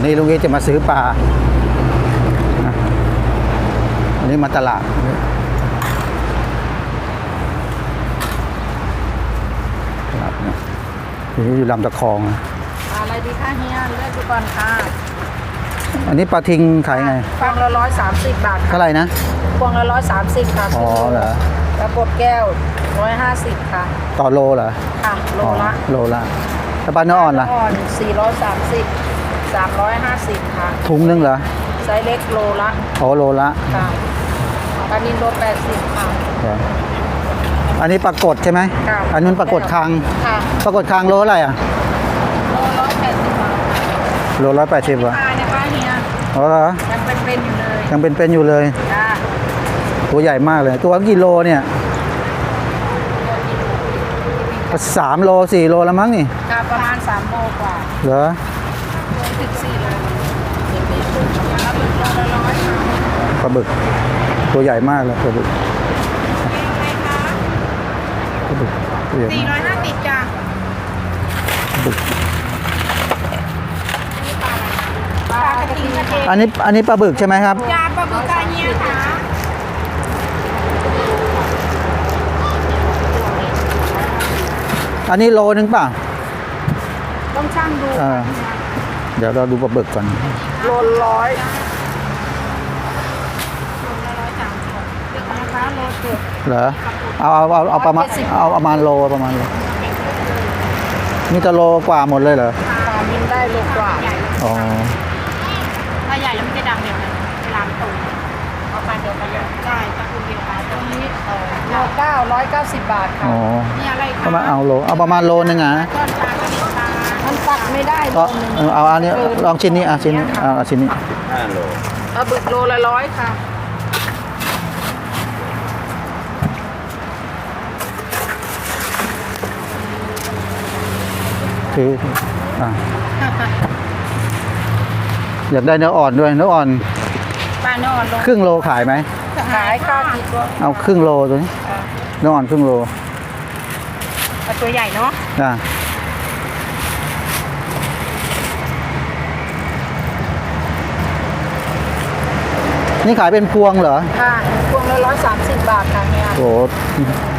วันนี้ลุงเอจะมาซื้อปลานะวันนี้มาตลาดตลาดนะทีนี้อยู่ลำตะคองนะอะไรดีคะเฮียเลือกดูก่อนค่ะ อันนี้ปลาทิงขายไงฟองละร้อยสามสิบบาทเท่าไหร่นะพวงละร้อยสามสิบค่ะอ๋อเหรอกระปดแก้วร้อยห้าสิบค่ะ ต่อโลเหรอ ค่ะ โลละอ๋อโลละแล้วปลาเนื้ออ่อนล่ะอ่อนสี่ร้อยสามสิบ สามร้อยห้าสิบค่ะ ถุงนึงเหรอ ไซส์เล็กโลละ อ๋อโลละ ค่ะปลานินโลแปดสิบค่ะเหรออันนี้ปลากดใช่ไหมค่ะอันนู้นปลากดคางค่ะปลากดคางโลอะไรอะ โลร้อยแปดสิบบาทโลร้อยแปดสิบอะปลาเนี่ยป้าเฮียอ๋อเหรอ ยังเป็นๆอยู่เลยยังเป็นๆอยู่เลย จ้าตัวใหญ่มากเลย ตัวกี่โลเนี่ยสามโลสี่โลแล้วมั้งนี่ ค่ะประมาณสามโลกว่า เหรอ ถึงสี่โลแล้วเป็นโลละร้อยค่ะ ปลาบึก ตัวใหญ่มากเลยปลาบึกปลาบึกตัวใหญ่สี่มากร้อยห้าสิบจ้ะปลาบึก ปลากระทิงกระเทียมอันนี้อันนี้ปลาบึกใช่ไหมครับ ยาปลาบึกกระเนียค่ะอันนี้โลนึงเปล่าต้องช่างดูเออ เดี๋ยวเราดูปลาบึกก่อน โลร้อยร้อยสามสิบเดี๋ยวนะ คะโลเจ็ดเหรอเอาเอาเอาเอาประมาณร้อยเจ็ดสิบเอาประมาณโลประมาณโลมีแต่โลกว่าหมดเลยเหรอปลามินได้โลกว่าอ๋อถ้าใหญ่แล้วมันจะดำเดียวกันเวลามันโตเอามาเดียวกันเลยใช่ถ้าคุณเดียวกันตรงนี้โลเก้าร้อยเก้าสิบบาทค่ะอ๋อนี่อะไรปคะระมาณเอาโลเอาประมาณโลนึงอะก้อนปลากระดิ่งปลามันตักไม่ได้โลก็นึงเออเอาอันนี้ลองชิ้นนี้อะชิ้นนี้เอาเอาชิ้นนี้ปลาบึกโลละร้อยค่ะ ถืออะอยากได้เนื้ออ่อนด้วยเนื้ออ่อน ปลาเนื้ออ่อนลงครึ่งโลขายไหม ขายค่ะกี่ตัวเอาครึ่งโลตัวนี้เนื้ออ่อนครึ่งโลเอาตัวใหญ่เนาะอะนี่ขายเป็นพวงเหรอ ค่ะพวงละร้อยสามสิบบาทค่ะเนี่ยโอ้โห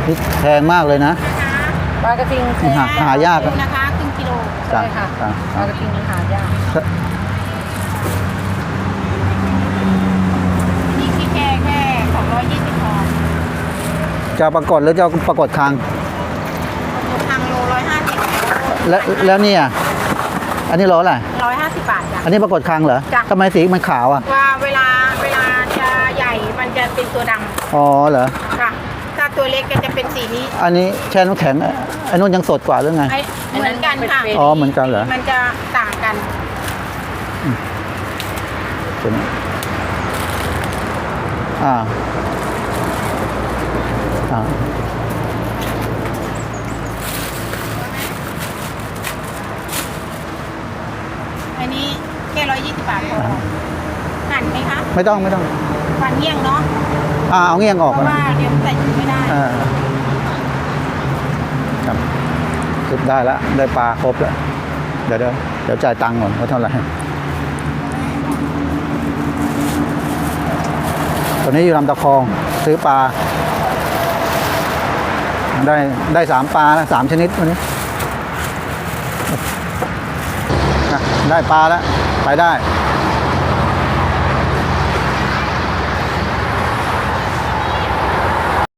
นี่แพงมากเลยนะ ปลากระทิงหาหายากอะ นะคะครึ่งกิโล ใช่ค่ะอะปลากระทิงหายากนี่ขี้แค่แค่สองร้อยยี่สิบพอจะเอาปรากฏหรือจะเอาปรากฏคางตัวทางโลร้อยห้าสิบแล้วแล้วเนี่ย อันนี้โลอะไรร้อยห้าสิบบาทจ้ะ อันนี้ปรากฏคางเหรอจ้ะ ทำไมสีมันขาวอะว่าเวลาเวลาจะใหญ่มันจะเป็นตัวดอ๋อเหรอำค่ะ ถ้าตัวเล็กก็จะเป็นสีนี้ อันนี้แช่น้ำแข็งอะอันนู้นยังสดกว่าหรือไง ไอ้ เหมือนกันค่ะ อ๋อเหมือนกันเหรอ มันจะต่างกันตัวนี้อ่า อ่าอันนี้แค่ร้อยยี่สิบบาทพอหั่นไหมคะ ไม่ต้องไม่ต้องฟันเงี้ยงเนาะ อ่าเอาเงี้ยงออกเพก่อนราะว่าเดี๋ยวมันใส่ถุงไม่ได้อ่าครับสุด ได้แล้วได้ปลาครบแล้วเดี๋ยวเดี๋ยวเดี๋ยวจ่ายตังค์ก่อนว่าเท่าไหร่ตอนนี้อยู่ลำตะคองซื้อปลา ได้ได้สามปลาแล้วสามชนิดวันนี้ได้ปลาแล้ว ไปได้